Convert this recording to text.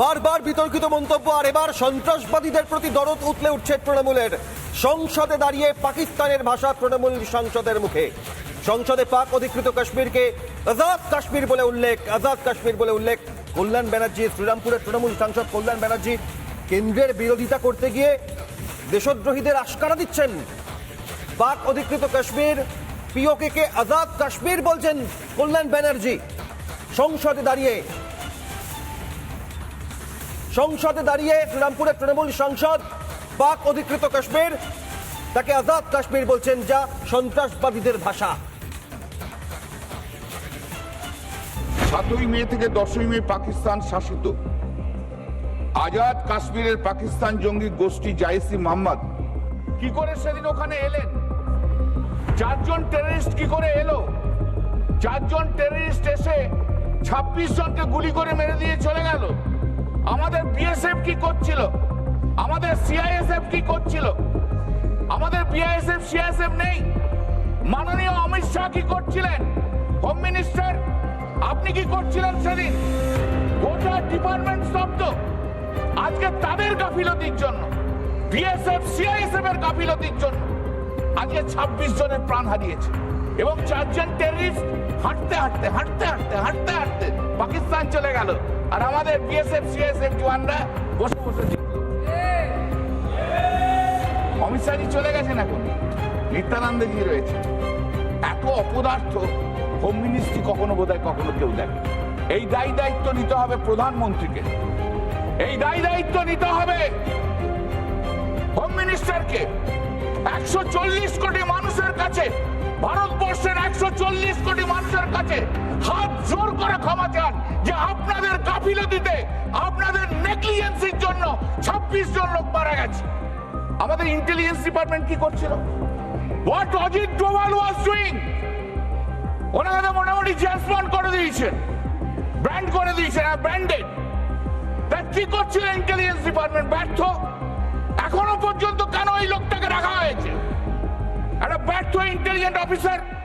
বারবার বিতর্কিত মন্তব্য, আর এবার সন্ত্রাসবাদীদের প্রতি দরদ উতলে উঠছে তৃণমূলের। সংসদে দাঁড়িয়ে পাকিস্তানের ভাষা তৃণমূল সাংসদের মুখে। সংসদে পাক অধিকৃত কাশ্মীরকে আজাদ কাশ্মীর বলে উল্লেখ, আজাদ কাশ্মীর বলে উল্লেখ। কল্যাণ ব্যানার্জি শ্রীরামপুরের তৃণমূল সাংসদ কল্যাণ ব্যানার্জি কেন্দ্রের বিরোধিতা করতে গিয়ে দেশদ্রোহীদের আশকারা দিচ্ছেন। পাক অধিকৃত কাশ্মীর পিওকে কে আজাদ কাশ্মীর বলছেন কল্যাণ ব্যানার্জি। সংসদে দাঁড়িয়ে সংসদে দাঁড়িয়ে শ্রীরামপুরের তৃণমূল সাংসদ পাক অধিকৃত কাশ্মীর, তাকে আজাদ কাশ্মীর বলছেন যা সন্ত্রাসবাদীদের ভাষা। সাতই মে থেকে দশই মে পাকিস্তান শাসিত। আজাদ কাশ্মীরের পাকিস্তান জঙ্গি গোষ্ঠী জাইসি মোহাম্মদ কি করে সেদিন ওখানে এলেন? চারজন টেররিস্ট কি করে এলো? চারজন টেররিস্ট এসে ছাব্বিশ জনকে গুলি করে মেরে দিয়ে চলে গেল। বিএসএফ কি করছিল? আমাদের সিআইএসএফ কি করছিল? আমাদের বিআইএসএফ সিআইএসএফ নেই। মাননীয় অমিত শাহ কি করছিলেন? হোম মিনিস্টার আপনি কি করছিলেন সেদিন? গোটা ডিপার্টমেন্ট শব্দ আজকে তাদের গাফিলতির জন্য বিএসএফ সিআইএসএফ এর গাফিলতির জন্য আজকে ছাব্বিশ জনের প্রাণ হারিয়েছে। এবং চারজন টেররিস্ট হাঁটতে হাঁটতে হাঁটতে হাঁটতে হাঁটতে হাঁটতে পাকিস্তান চলে গেল। আর আমাদের বিএসএফ সিআইএসএফ জওয়ানরা বসে বসে জিতল অমিত শাহজি চলে গেছেন এখন। নিত্যানন্দজি রয়েছে। এত অপদার্থ হোম মিনিস্ট্রি কখনো বোধহয় কখনো কেউ দেখে। এই দায়ী দায়িত্ব নিতে হবে প্রধানমন্ত্রীকে। এই দায়ী দায়িত্ব নিতে হবে হোম মিনিস্টারকে একশো চল্লিশ কোটি মানুষের কাছে ভারতবর্ষের একশো চল্লিশ কোটি মানুষের কাছে হাত জোর করে ক্ষমা চান যে আপনাদের গাফিলতিতে, আপনাদের নেগলিজেন্সির জন্য ছাব্বিশ জন লোক মারা গেছে। আমাদের ইন্টেলিজেন্স ডিপার্টমেন্ট কি করছিল? What Ajit Doval was doing ওনাকে মোটামুটি জ্যাসপন করে দিয়েছেন। ব্র্যান্ড করে দিয়েছেন ব্র্যান্ডেড তা কি করছিল ইন্টেলিজেন্স ডিপার্টমেন্ট ব্যর্থ। so intelligent officer.